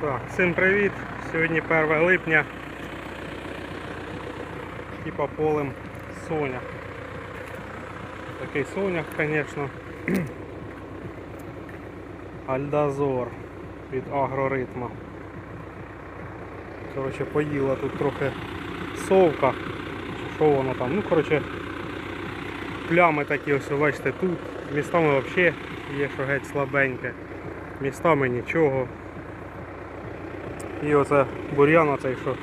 Так, всім привіт! Сьогодні 1 липня. Типа полем соня. Такий соняк, звісно. Альдазор від агроритма. Коротше, поїла тут трохи совка. Що воно там? Ну, коротше, плями такі ось, бачите, тут. Містами взагалі є, що геть слабеньке. Містами нічого. І оце бур'ян оцей, що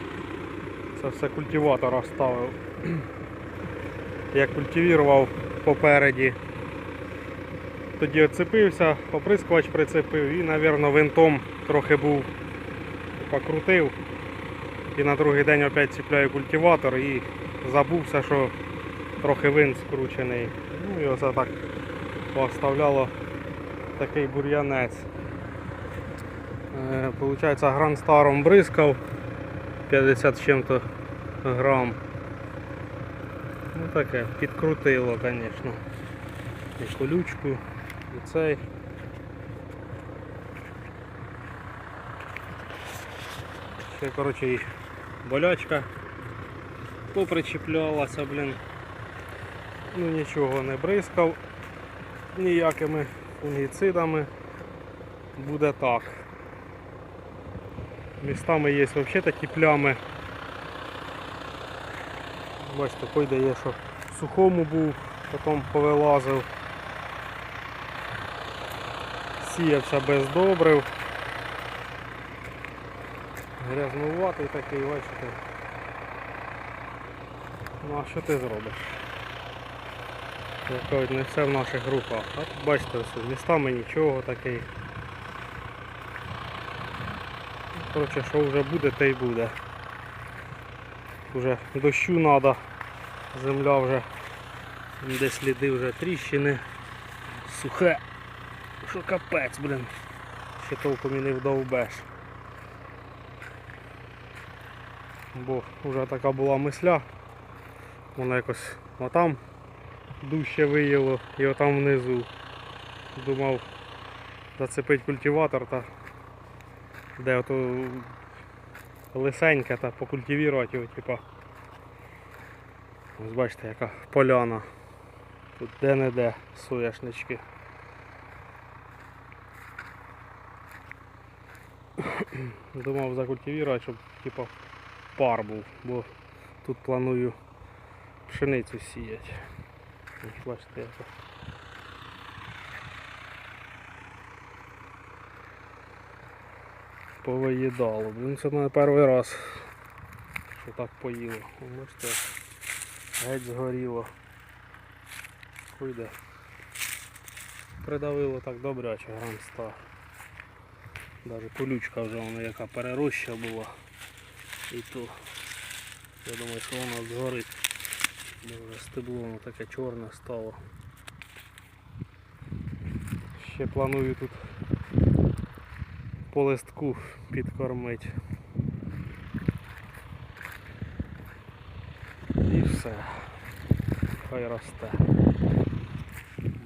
це все культиватор ставив. Я культивував попереді. Тоді оцепився, оприскувач прицепив і, мабуть, винтом трохи був покрутив. І на другий день опять ціпляю культиватор і забувся, що трохи винт скручений. Ну і оце так поставляло такий бур'янець. Е, Получається гран старом бризкав 50 з чим-то грам. Ну таке, підкрутило, звісно. І колючку, і цей. Ще коротше і болячка попричіплялася, блін. Ну нічого не бризкав ніякими фунгіцидами. Буде так. Містами є взагалі такі плями. Бачите, пойде є, що в сухому був, потім повилазив. Сіявся без добрив. Грязнуватий такий, бачите. Ну а що ти зробиш? Як кажуть, не все в наших руках. А тут бачите, містами нічого такий. Коротше, що вже буде, те й буде. Уже дощу треба. Земля вже де сліди вже тріщини. Сухе. Що капець, блін. Ще толком і не вдовбеш. Бо вже така була мисля. Вона якось отам дужче виїло і отам внизу. Думав зацепить культиватор та де ото лисеньке та покультивувати його, типа. Ось бачите, яка поляна. Тут де-не-де соняшнички. Думав закультивувати, щоб типа пар був, бо тут планую пшеницю сіяти. Бачите, яка. Повиїдало. Блін, це не перший раз, що так поїло. О, Бачите, геть згоріло. Хуйде. Придавило так добряче грам 100. Даже колючка вже вона яка перероща була. І то я думаю, що вона згорить. Вже стебло воно таке чорне стало. Ще планую тут по листку підкормити. І все. Хай росте.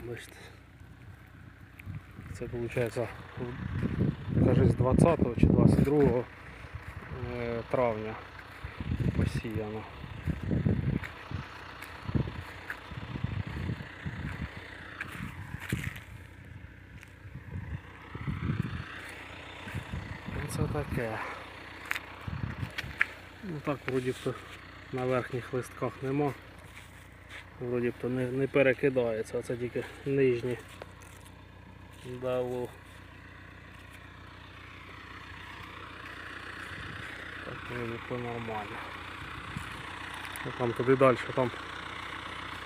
Бачите. Це виходить, кажись, з 20 чи 22 е, травня посіяно. Це таке. Ну так вроді б на верхніх листках нема. Вроді б то не, не перекидається, а це тільки нижні дало. Так вроді то нормально. Ну, Там туди далі, там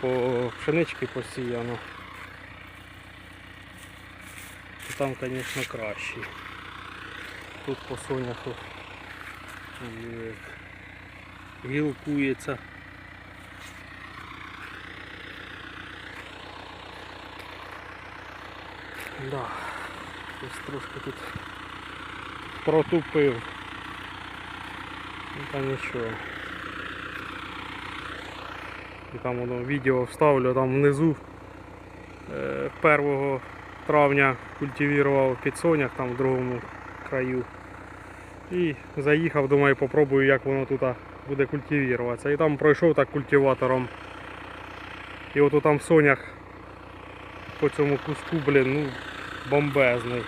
по пшенички посіяно. Там, звісно, кращий. Тут по соняху е, гілкується. Да, ось трошки тут протупив. Ну та нічого. Там воно відео вставлю там внизу. Е, 1 травня культивував підсонях там в другому краю. І заїхав, думаю, попробую, як воно тут буде культивіруватися. І там пройшов так культиватором. І от там сонях по цьому куску, блін, ну, бомбезний.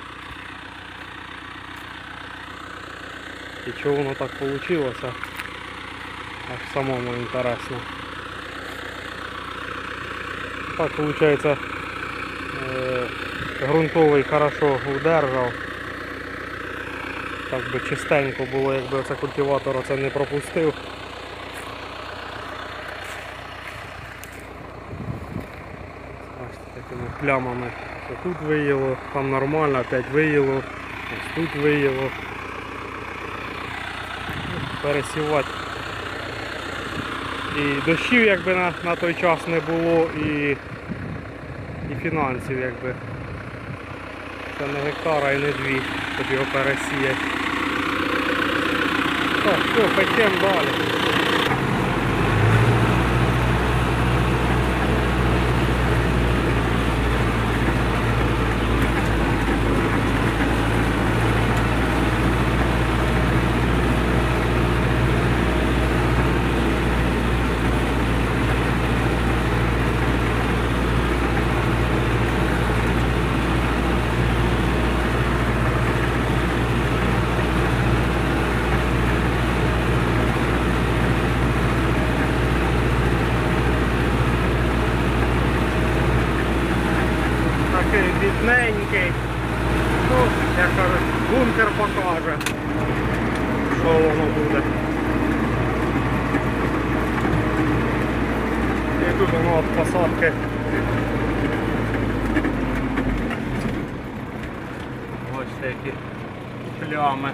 І чого воно так вийшло? Аж самому інтересно. Так виходить, е, ґрунтовий хорошо удержав. Так би чистенько було, якби оце культиватор оце не пропустив. Ось такими плямами. Тут виїло, там нормально, опять виїло, ось тут виїло. Ну, Пересівати. І дощів якби на, на той час не було, і, і фінансів якби. Це не гектара і не дві, щоб його пересіяти. โอ้ไปเชื่อมบ่อเลย що воно буде. І тут воно від посадки. Ось які плями.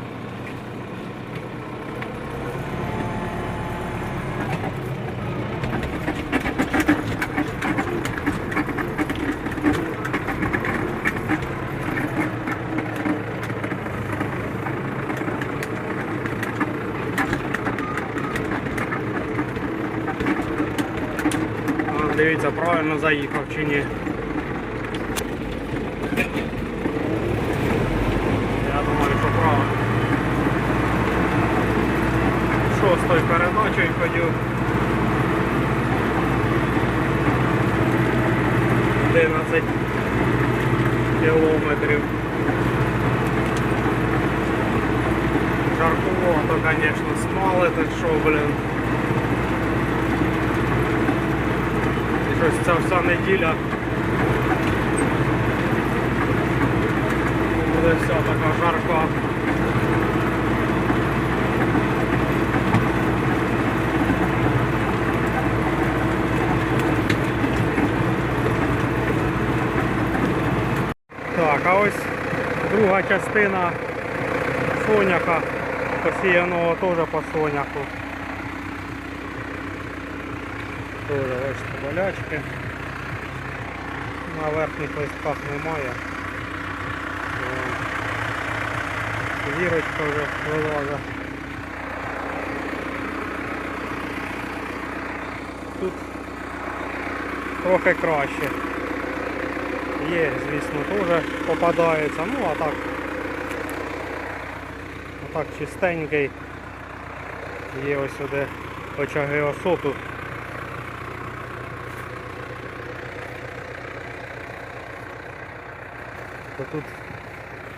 А, Дивіться, правильно заїхав чи ні. Я думаю, що правильно. Шостою передачею ходив. 11 кілометрів. Жарковато, звісно, смалити, що, блін. Щось ця вся неділя буде вся така жарка. Так, а ось друга частина соняка посіяного теж по соняку. Тоже бачите болячки. На верхніх листках немає. Вірочка вже вилазить. Тут трохи краще. Є, звісно, теж попадається, ну а так. А так чистенький. Є ось сюди очаги осоту. То тут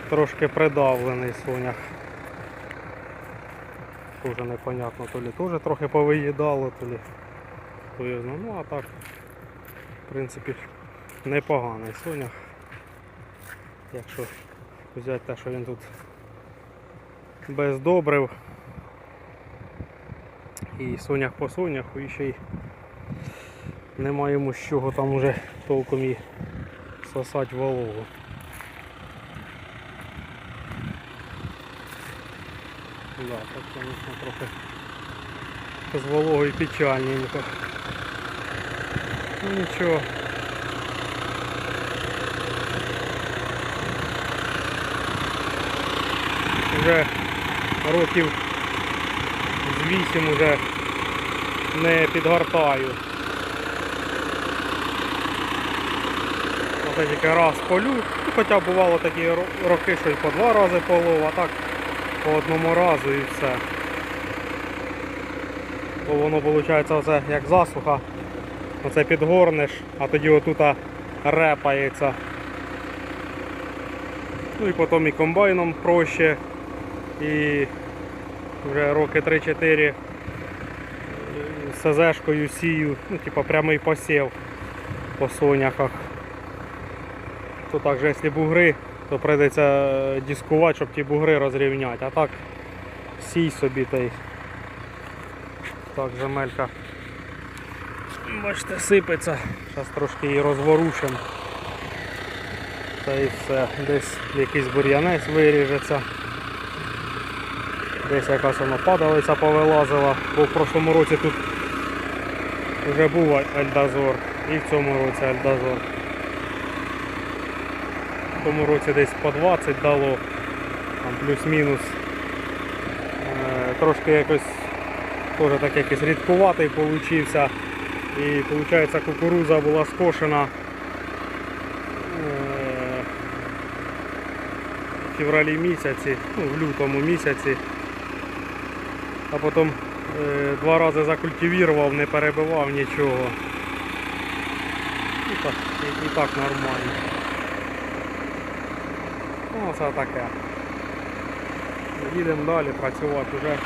трошки придавлений сонях. Тоже непонятно, то лі теж трохи повиїдало, то лі знає. Ну а так, в принципі, непоганий сонях. Якщо взяти те, що він тут без добрив і сонях по соняху і ще й немає йому з чого там уже толком і сосати вологу. Да, так, конечно, трохи з вологою печальненько. Ну нічого. Вже років з вісім уже не підгортаю. Оце тільки раз полю. Ну, Хоча бувало такі роки, що й по два рази полов, а так по одному разу і все. То воно виходить оце як засуха. Оце підгорнеш, а тоді отут репається. Ну і потім і комбайном проще. І вже роки 3-4 СЗшкою сію, ну типа прямий посів по соняхах. То так же, якщо бугри, то прийдеться е, дискувати, щоб ті бугри розрівняти. А так сій собі та й так земелька. Бачите, сипеться. Зараз трошки її розворушимо. Та і все. Десь якийсь бур'янець виріжеться. Десь якась воно падалиця повилазила, бо в прошлому році тут вже був альдазор і в цьому році альдазор. В тому році десь по 20 дало, плюс-мінус. Е, Трошки якось теж так якийсь рідкуватий получився. І виходить кукуруза була скошена е, в февралі місяці, ну, в лютому місяці. А потім е, два рази закультивував, не перебивав нічого. І так, і так нормально. Ну, це таке. Їдемо далі працювати вже.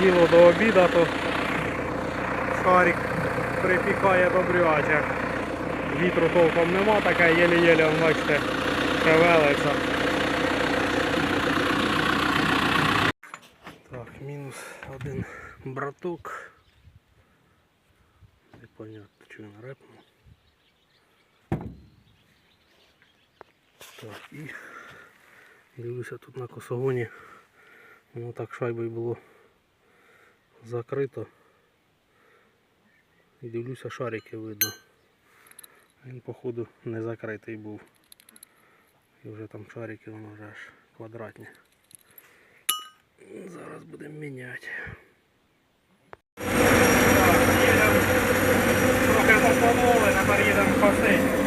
Діло до обіду, то шарик припікає добряче. Вітру толком нема, така єле-єле, он, бачите, шевелиться. Так, мінус один браток. Непонятно, що він репнув. Так, і дивлюся тут на косогоні. Воно так шайбою було закрито. І дивлюся, шарики видно. Він походу не закритий був. І вже там шарики воно вже аж квадратні. Зараз будемо міняти. Трохи попололи, тепер їдемо косити.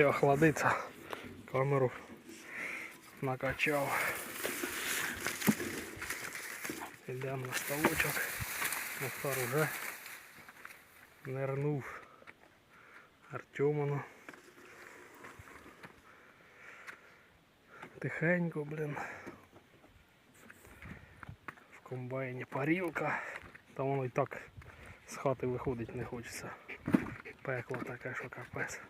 Піти охладитися. Камеру накачав. Йдемо на ставочок. Мухтар уже нирнув Артемону. Тихенько, блін. В комбайні парілка. Та воно і так з хати виходить не хочеться. Пекло таке, що капець.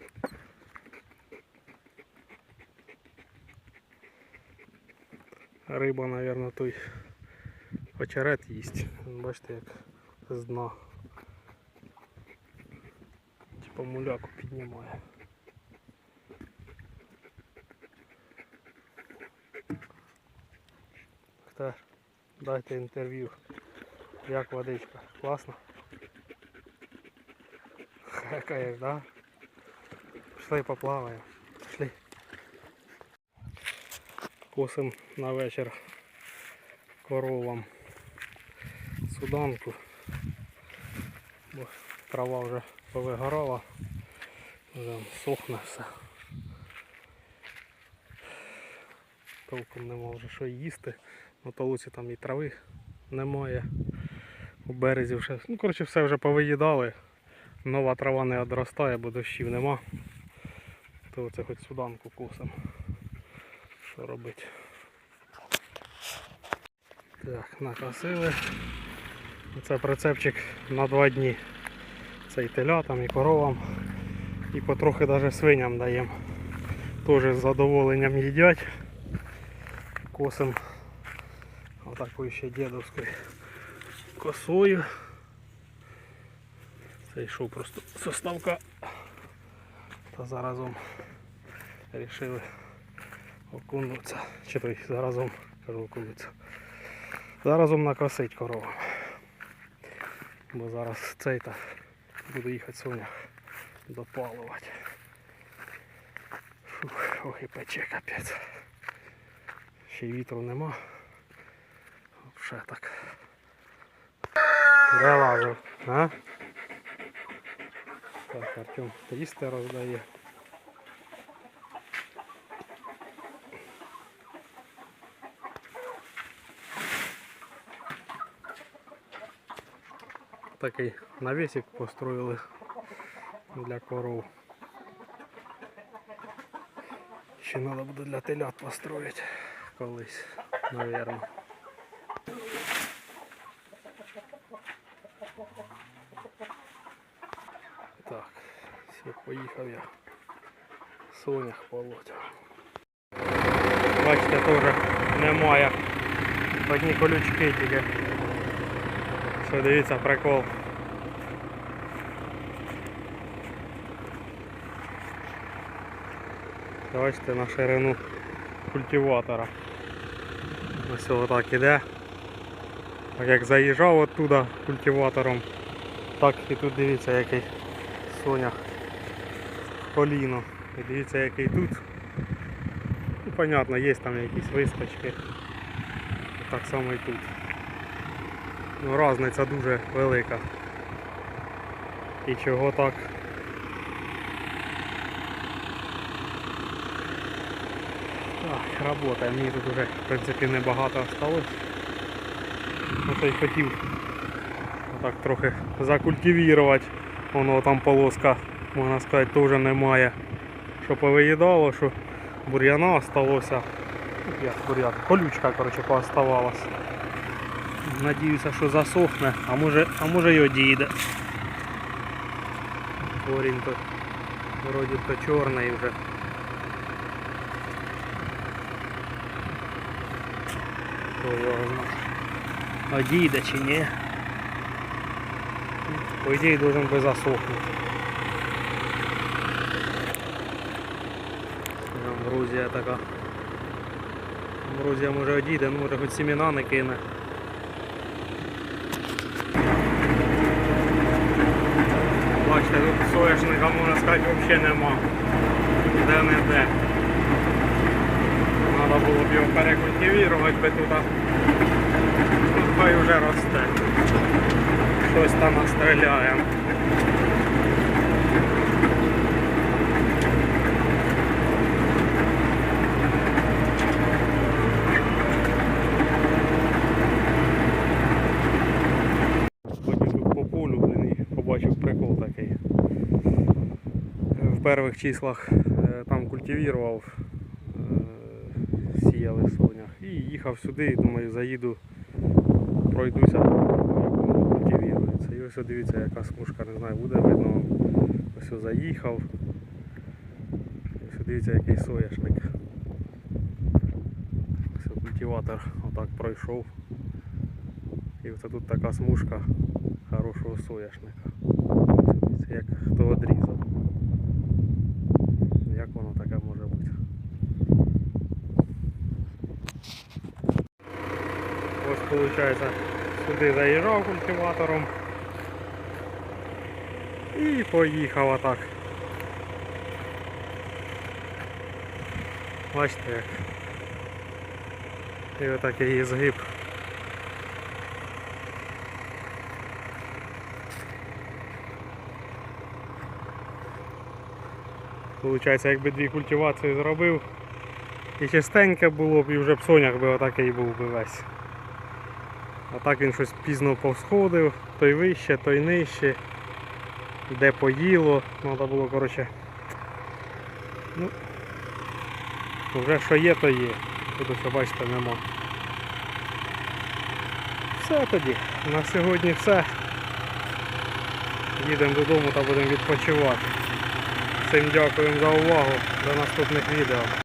Риба, мабуть, той очерет їсть. Бачите, як з дна. Типа муляку піднімає. Так, дайте інтерв'ю. Як водичка? Класно? Хекаєш, да? Пішли поплаваємо. Пішли. Косим на вечір коровам суданку. Бо трава вже повигорала, вже сохне все. Толком нема вже що їсти. На толуці там і трави немає. У березі вже. Ну, коротше, все вже повиїдали. Нова трава не одростає, бо дощів нема. То це хоч суданку косим. Що робити? Так, накосили. Це прицепчик на два дні. Це і телятам, і коровам. І потрохи навіть свиням даємо. Теж з задоволенням їдять. Косим отакою ще дідовською косою. Це йшов просто со ставка. Та заразом вирішили окунутися. Чи той заразом кажу окунутися. Заразом накосить корову. Бо зараз цей та буду їхати сонях допалувати. Фух, ох і пече капець. Ще й вітру нема. Вже так. Де лазив, а? Так, Артем їсти роздає. Такий навісик построїли для коров. Ще треба буде для телят построїти колись, мабуть. Так, все, поїхав я. Сонях полоть. Бачите, теж немає. Одні колючки тільки. Що дивіться, прикол. Бачите на ширину культиватора. Ось отак іде. Так як заїжджав оттуда культиватором, так і тут дивіться який сонях коліно. І дивіться який тут. Ну, понятно, є там якісь вискочки. Так само і тут. Ну, різниця дуже велика. І чого так? Так, робота. Мені тут вже в принципі небагато осталось. Ну то й хотів так трохи закультивувати. Воно там полоска, можна сказати, теж немає. Що повиїдало, що бур'яна осталося. Як бур'ян, колючка коротше, пооставалась. Надіюся, що засохне, а може, а може й одійде. Корінь то вроді то чорний вже. Хто його знає. Одійде чи ні. По ідеї должен би засохнути. Грузія така. Грузія може одійде, ну може хоч семена не кине. Бачите, тут соняшника, можна сказати, взагалі нема. Де не де. Треба було б його перекультивірувати, би тут. Хай вже росте. Щось там настріляємо. перших числах е, там культивував, е, сіяли сонях. І їхав сюди, думаю, заїду, пройдуся, як воно культивується. І ось от дивіться, яка смужка, не знаю, буде видно. Ось ось заїхав. І Ось дивіться, який соняшник. Ось культиватор отак пройшов. І оце тут така смужка хорошого соняшника. Ось Дивіться, як хто одрізав. Виходить, сюди заїжджав культиватором і поїхав отак. Бачите як. І отак її згиб. Получається, якби дві культивації зробив, і чистеньке було б, і вже б сонях би отакий був би весь. А так він щось пізно повсходив, той вище, той нижче, де поїло, треба було, коротше. Ну, вже що є, то є. Тут ось, бачите, нема. Все тоді. На сьогодні все. Їдемо додому та будемо відпочивати. Всім дякуємо за увагу. До наступних відео.